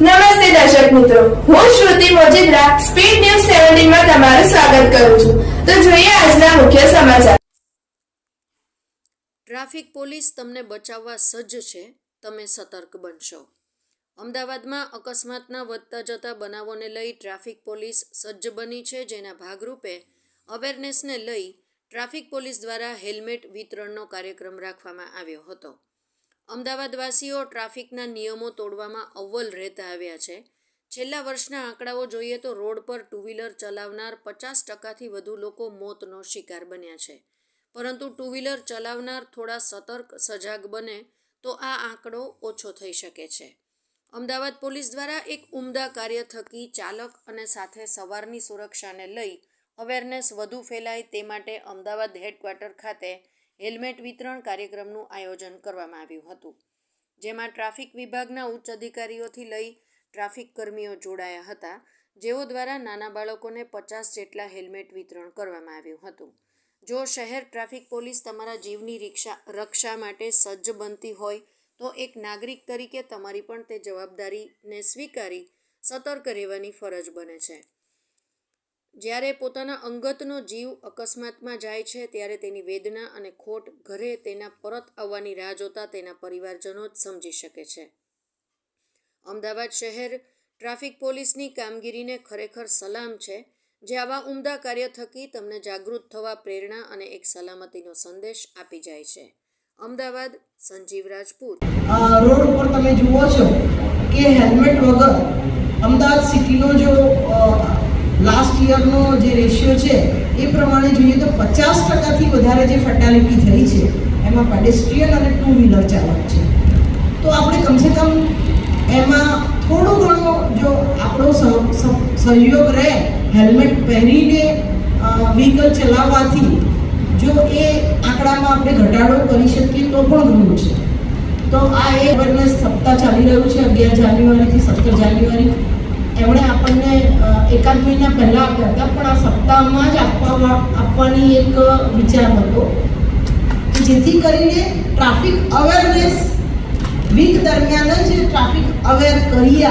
નમસ્તે દર્શક મિત્રો. હું શ્રુતિ મોજીદ્રા સ્પીડ ન્યૂઝ સેવન્ટીનમાં તમારું સ્વાગત કરું છું. તો જોઈએ આજના મુખ્ય સમાચાર. ટ્રાફિક પોલીસ તમને બચાવવા સજ્જ છે. તમે સતર્ક બનશો. અમદાવાદમાં અકસ્માતના વધતા જતા બનાવોને લઈ ટ્રાફિક પોલીસ સજ્જ બની છે, જેના ભાગરૂપે અવેરનેસને લઈ ટ્રાફિક પોલીસ દ્વારા હેલ્મેટ વિતરણનો કાર્યક્રમ રાખવામાં આવ્યો હતો. અમદાવાદવાસીઓ ટ્રાફિકના નિયમો તોડવામાં અવ્વલ રહેતા આવ્યા છે. છેલ્લા વર્ષના આંકડાઓ જોઈએ તો રોડ પર ટુ વ્હીલર ચલાવનાર પચાસ ટકાથી વધુ લોકો મોતનો શિકાર બન્યા છે. પરંતુ ટુ વ્હીલર ચલાવનાર થોડા સતર્ક, સજાગ બને તો આ આંકડો ઓછો થઈ શકે છે. અમદાવાદ પોલીસ દ્વારા એક ઉમદા કાર્ય થકી ચાલક અને સાથે સવારની સુરક્ષાને લઈ અવેરનેસ વધુ ફેલાય તે માટે અમદાવાદ હેડક્વાર્ટર ખાતે હેલ્મેટ વિતરણ કાર્યક્રમનું આયોજન કરવામાં આવ્યું હતું, જેમાં ટ્રાફિક વિભાગના ઉચ્ચ અધિકારીઓથી લઈ ટ્રાફિક કર્મીઓ જોડાયા હતા, જેઓ દ્વારા નાના બાળકોને પચાસ જેટલા હેલ્મેટ વિતરણ કરવામાં આવ્યું હતું. જો શહેર ટ્રાફિક પોલીસ તમારા જીવની રિક્ષા, રક્ષા માટે સજ્જ બનતી હોય, તો એક નાગરિક તરીકે તમારી પણ તે જવાબદારીને સ્વીકારી સતર્ક રહેવાની ફરજ બને છે. જ્યારે પોતાના અંગતનો જીવ અકસ્માતમાં જાય છે, ત્યારે તેની વેદના અને ખોટ ઘરે તેના પરત આવવાની રાહ જોતા તેના પરિવારજનો જ સમજી શકે છે. અમદાવાદ શહેર ટ્રાફિક પોલીસની કામગીરીને ખરેખર સલામ છે, જે આવા ઉમદા કાર્ય થકી તમને જાગૃત થવા પ્રેરણા અને એક સલામતીનો સંદેશ આપી જાય છે. અમદાવાદ, સંજીવ રાજપૂત. રોડ ઉપર તમે જુઓ છો કે હેલ્મેટ વગર અમદાવાદ સિટીનો જો યરનો જે રેશિયો છે, એ પ્રમાણે જોઈએ તો પચાસ ટકાથી વધારે જે ફેટાલિટી થઈ છે, એમાં પેડેસ્ટ્રિયન અને ટુ વ્હીલર ચાલક છે. તો આપણે કમસે કમ એમાં થોડો ઘણો જો આપણો સહ- સહ- સહયોગ રહે હેલ્મેટ પહેરીને વ્હીકલ ચલાવવાથી, જો એ આંકડામાં આપણે ઘટાડો કરી શકીએ તો પણ ઘણું છે. તો આ એ અવેરનેસ સપ્તાહ ચાલી રહ્યું છે, અગિયાર જાન્યુઆરીથી સત્તર જાન્યુઆરી. આપણને એકાદ મહિના પહેલાં આપ્યા હતા પણ આ સપ્તાહમાં જ આપવામાં, આપવાની એક વિચાર હતો જેથી કરીને ટ્રાફિક અવેરનેસ વીક દરમિયાન જ ટ્રાફિક અવેર કરીએ